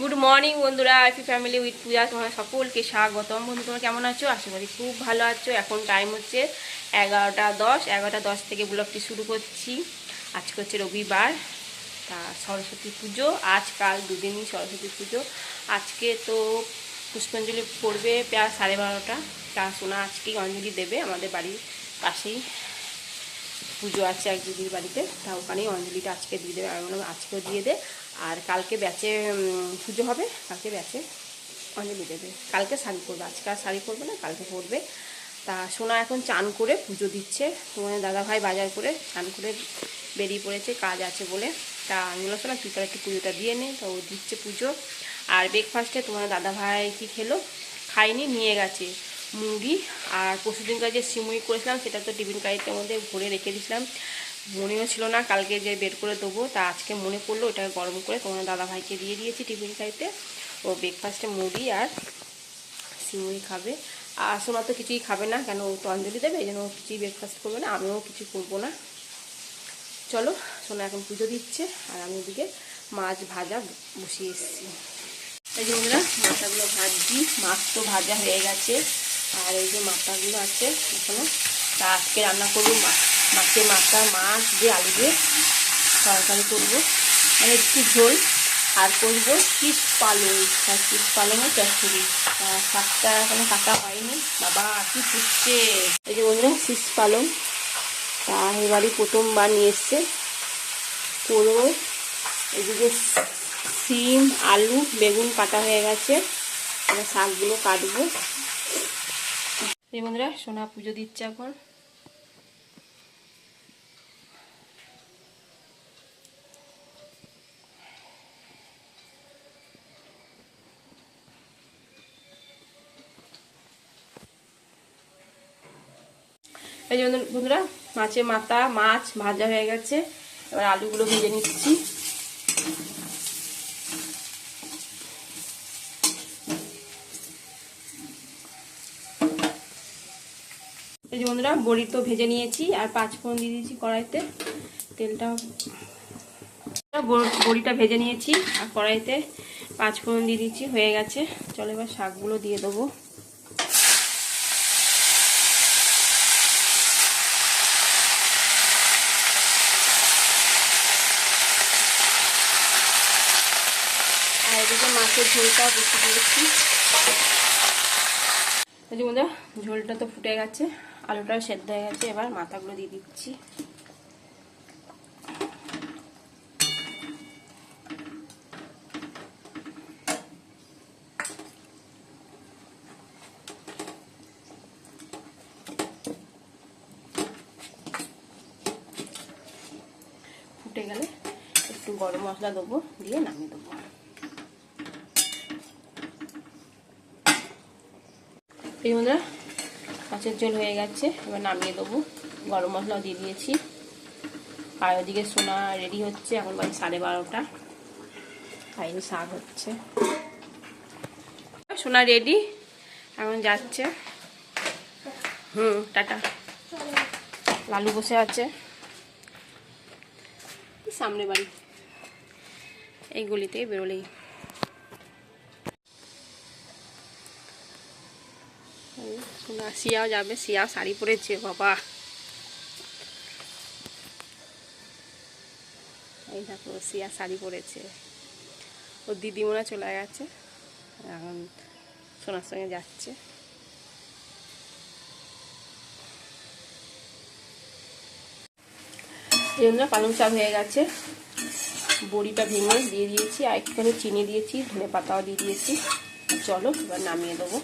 Good morning বন্ধুরা। IP family with Puja তোমার সকলকে স্বাগতম। বন্ধু, তোমরা কেমন আছো? আশা করি খুব ভালো আছো। এখন টাইম হচ্ছে এগারোটা দশ। এগারোটা দশ থেকে ব্লগটি শুরু করছি। আজকে হচ্ছে রবিবার। তা সরস্বতী পুজো, আজকাল দুদিনই সরস্বতী পুজো। আজকে তো পুষ্পাঞ্জলি পড়বে প্রায় সাড়ে বারোটা। তা শোনা আজকেই অঞ্জলি দেবে আমাদের বাড়ির পাশেই। পুজো আছে এক দিদির বাড়িতে। তা ওখানেই অঞ্জলিটা আজকে দিয়ে দেবে। বললাম, আজকেও দিয়ে দে। আর কালকে ব্যাচে পুজো হবে। কালকে ব্যাচে অঞ্জলি দেবে কালকে শাড়ি পরবে। আজকে আর শাড়ি পরবে না, কালকে পরবে। তা সোনা এখন চান করে পুজো দিচ্ছে। তোমার দাদা ভাই বাজার করে চান করে বেরিয়ে পড়েছে, কাজ আছে বলে। তা আমি বললাম শোনা তুই তার একটু পুজোটা দিয়ে নে। তো দিচ্ছে পুজো। আর ব্রেকফাস্টে তোমার দাদা ভাই কী খেলো? খাইনি নিয়ে গেছে মুড়ি আর পরশুদিনকার যে সিমুই করেছিলাম, সেটা তো টিফিন কারিটার মধ্যে ভরে রেখে দিয়েছিলাম। মনেও ছিল না, কালকে যে বের করে দেবো, তা আজকে মনে পড়ল ওটাকে গরম করে তোমার দাদা ভাইকে দিয়ে দিয়েছি টিফিন খাইতে। ও ব্রেকফাস্টে মুড়ি আর সিমুই খাবে। আর সোনা তো কিছুই খাবে না, কেন ও তো অঞ্জলি দেবে, এই জন্য ও কিছুই ব্রেকফাস্ট করবে না, আমিও কিছু করব না। চলো, সোনা এখন পুজো দিচ্ছে, আর আমি ওদিকে মাছ ভাজা বসিয়ে এসেছি। এই যে বন্ধুরা, মাথাগুলো ভাজছি, মাছ তো ভাজা হয়ে গেছে, আর এই যে মাথাগুলো আছে, এখনও। তা আজকে রান্না করব মাছ। মাছের মাথা, মাছ দিয়ে আলু দিয়ে তরকারি করব। মানে একটু ঝোল আর করব শীত পালং। শীত পালংয়ের চচ্চড়ি শাকটা এখনও কাটা হয়নি। বাবা, কি ফুটছে। এই যে বন্ধুরা শীষ পালং। তা এবারই প্রথমবার নিয়ে এসছে। করব এদিকে সিম, আলু, বেগুন কাটা হয়ে গেছে। শাকগুলো কাটবো। এই বন্ধুরা, সোনা পুজো দিচ্ছে এখন। এই যে বন্ধু- বন্ধুরা, মাছের মাথা, মাছ ভাজা হয়ে গেছে। এবার আলুগুলো ভেজে নিচ্ছি। এই যে বন্ধুরা, বড়ি তো ভেজে নিয়েছি, আর পাঁচ ফোড়ন দিয়ে দিয়েছি কড়াইতে। তেলটা বড়- বড়িটা ভেজে নিয়েছি, আর কড়াইতে পাঁচ ফোড়ন দিয়ে দিচ্ছি হয়ে গেছে। চলো এবার শাকগুলো দিয়ে দেবো। এদিকে মাছের ঝোলটা বসে দিয়েছি। বন্ধুরা, ঝোলটা তো ফুটে গেছে, আলুটাও সেদ্ধ হয়ে গেছে, এবার মাথাগুলো দিয়ে দিচ্ছি। ফুটে গেলে একটু গরম মশলা দেবো, দিয়ে নামিয়ে দেবো। এই বন্ধুরা মাছের ঝোল হয়ে গেছে, এবার নামিয়ে দেবো। গরম মশলাও দিয়ে দিয়েছি। আর ওদিকে সোনা রেডি হচ্ছে, এখন বাড়ি সাড়ে বারোটা। খাইনি শাক হচ্ছে। সোনা রেডি এখন যাচ্ছে। হুম, টাটা। লালু বসে আছে। সামনে বাড়ি। এই বেরোলেই সোনা সিয়াও যাবে সিয়াও শাড়ি পরেছে, বাবা। এই দেখো সিয়া শাড়ি পরেছে। ওর দিদিমোনা চলে গেছে। এখন সোনার সঙ্গে যাচ্ছে। এই জন্য পালং শাক হয়ে গেছে। বড়িটা ভেঙে দিয়ে দিয়েছি, আর একটুখানি চিনি দিয়েছি ধনে পাতাও দিয়ে দিয়েছি। চলো, এবার নামিয়ে দেবো।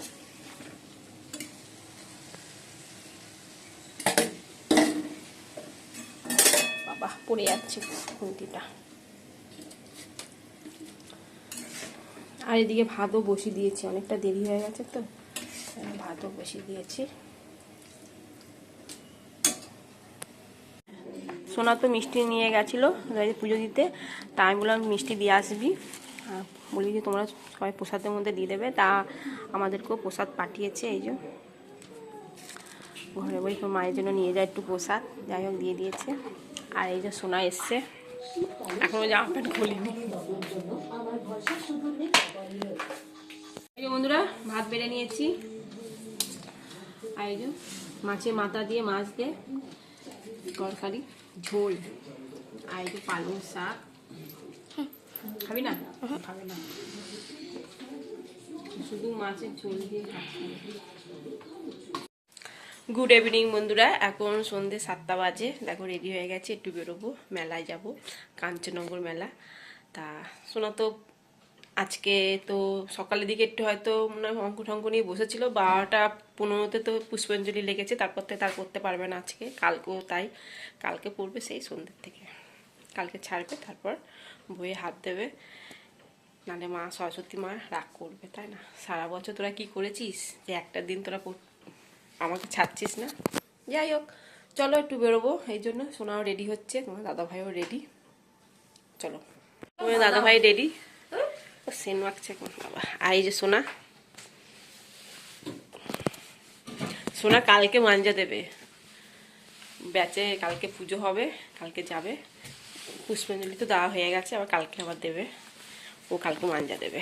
বাবা পড়ে যাচ্ছে খুন্তিটা। আর এদিকে ভাতও বসিয়ে দিয়েছি, অনেকটা দেরি হয়ে গেছে তো ভাতও বসিয়ে দিয়েছি। সোনা তো মিষ্টি নিয়ে গেছিল পুজো দিতে, তা আমি বললাম মিষ্টি দিয়ে আসবি। বলি যে তোমরা সবাই প্রসাদের মধ্যে দিয়ে দেবে, তা আমাদেরকেও প্রসাদ পাঠিয়েছে, এই যে। ঘরে বই মায়ের জন্য নিয়ে যায় একটু প্রসাদ, যাই হোক দিয়ে দিয়েছে। আর এই যে সোনা এসছে। এখনও জামা প্যান্ট খুলিনি। এই যে বন্ধুরা ভাত বেড়ে নিয়েছি। আর এই যে মাছের মাথা দিয়ে মাছ দিয়ে তরকারি ঝোল। আর এই যে পালং শাক। খাবি না? খাবে না। শুধু মাছের ঝোল দিয়ে খাচ্ছি গুড ইভিনিং বন্ধুরা। এখন সন্ধে সাতটা বাজে। দেখো রেডি হয়ে গেছে একটু বেরোবো। মেলায় যাব। কাঞ্চনগর মেলা। তা, শোনা তো, আজকে তো সকালের দিকে একটু হয়তো মনে হয় অঙ্ক টঙ্ক নিয়ে বসেছিল। বারোটা পনেরোতে তো পুষ্পাঞ্জলি লেগেছে। তারপর থেকে তার করতে পারবে না আজকে। কালকেও তাই। কালকে পড়বে সেই সন্ধ্যের থেকে। কালকে ছাড়বে, তারপর বইয়ে হাত দেবে। নালে মা সরস্বতী মা রাগ করবে, তাই না? সারা বছর তোরা কি করেছিস? যে একটা দিন তোরা কর- আমাকে ছাড়ছিস না? যাই হোক, চলো একটু বেরোবো, এই জন্য সোনাও রেডি হচ্ছে, তোমার দাদা ভাইও রেডি চলো। তোমার দাদা ভাই রেডি সেন আর এই যে সোনা। সোনা কালকে মাঞ্জা দেবে। ব্যাচে কালকে পুজো হবে, কালকে যাবে। পুষ্পাঞ্জলি তো দেওয়া হয়ে গেছে, আবার কালকে আবার দেবে। ও কালকে মাঞ্জা দেবে।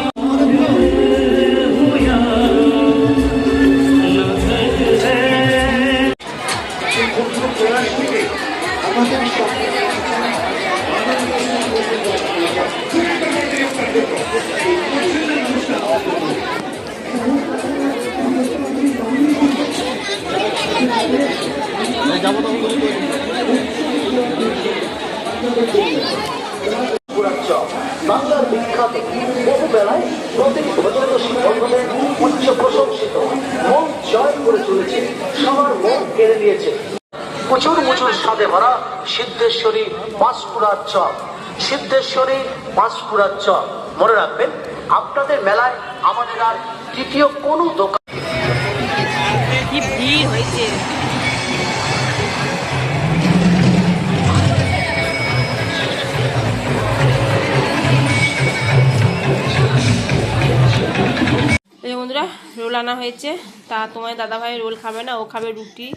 Hallelujah. উচ্চ প্রশংসিত। মন জয় করে চলেছে, সবার মন কেড়ে নিয়েছে। প্রচুর প্রচুর স্বাদে ভরা সিদ্ধেশ্বরী পাঁশকুড়ার চপ। সিদ্ধেশ্বরী পাঁশকুড়ার চপ। মনে রাখবেন, আপনাদের মেলায় আমাদের আর তৃতীয় কোনো দোকান কি ভিড় হয়েছে। আনা হয়েছে। তা তোমার দাদাভাই রোল খাবে না, ও খাবে রুটি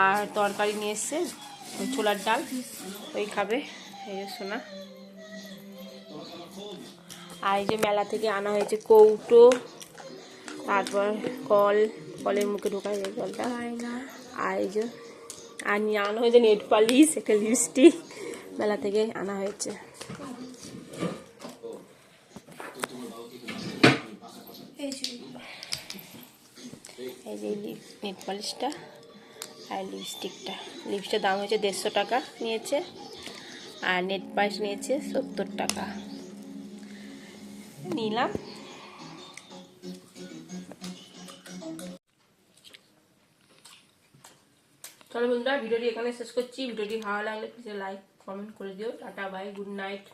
আর তরকারি নিয়ে এসছে, ওই ছোলার ডাল, ওই খাবে, এই সোনা। আর এই যে মেলা থেকে আনা হয়েছে কৌটো, তারপর কল, কলের মুখে ঢোকায় এই জলটা আর এই যে, আর নিয়ে আনা হয়েছে নেট পালিশ, একটা লিপস্টিক মেলা থেকে আনা হয়েছে। এই নেট পালিশটা আর লিপস্টিকটা লিপস্টিকের দাম হয়েছে দেড়শো টাকা নিয়েছে, আর নেট পালিশ নিয়েছে সত্তর টাকা। নিলাম। চলো বন্ধুরা, ভিডিওটি এখানে শেষ করছি। ভিডিওটি ভালো লাগলে প্লিজ লাইক কমেন্ট করে দিও। Tata bye good night